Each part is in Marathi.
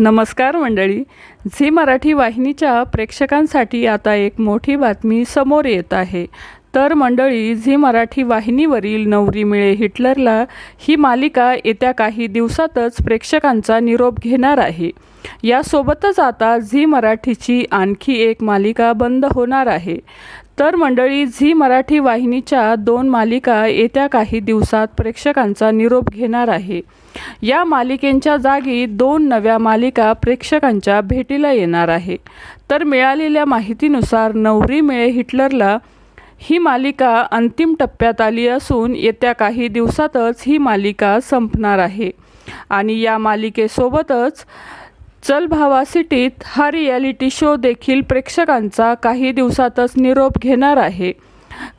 नमस्कार मंडळी. झी मराठी वाहिनीच्या प्रेक्षकांसाठी आता एक मोठी बातमी समोर येत आहे. तर मंडळी झी मराठी वाहिनीवरील नवरी मिळे हिटलरला ही मालिका येत्या काही दिवसातच प्रेक्षकांचा निरोप घेणार आहे. यासोबतच आता झी मराठीची आणखी एक मालिका बंद होणार आहे. तर मंडळी झी मराठी वाहिनीच्या दोन मालिका येत्या काही दिवसात प्रेक्षकांचा निरोप घेणार आहे. या मालिकेंच्या जागी दोन नव्या मालिका प्रेक्षकांच्या भेटीला येणार आहे. तर मिळालेल्या माहितीनुसार नवरी मिळे हिटलरला ही मालिका अंतिम टप्प्यात आली असून येत्या काही दिवसातच ही मालिका संपणार आहे. आणि या मालिकेसोबतच चल भावा सिटीत हा रियालिटी शो देखील प्रेक्षकांचा काही दिवसातच निरोप घेणार आहे.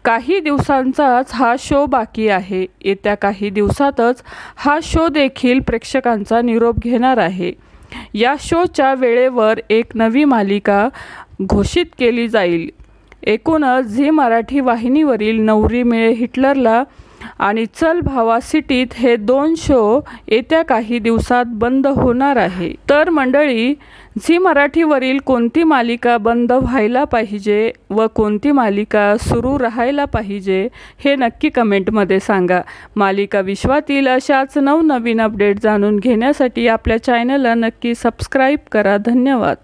काही दिवसांचाच हा शो बाकी आहे. येत्या काही दिवसातच हा शो देखील प्रेक्षकांचा निरोप घेणार आहे. या शोच्या वेळेवर एक नवी मालिका घोषित केली जाईल. एकूणच झी मराठी वाहिनीवरील नवरी मिळे हिटलरला आणि चल भावा सिटीत हे दोन शो येत्या काही दिवसात बंद होणार आहे. तर मंडळी झी मराठीवरील कोणती मालिका बंद व्हायला पाहिजे व कोणती मालिका सुरू राहायला पाहिजे हे नक्की कमेंटमध्ये सांगा. मालिका विश्वातील अशाच नवनवीन अपडेट जाणून घेण्यासाठी आपल्या चॅनलला नक्की सबस्क्राईब करा. धन्यवाद.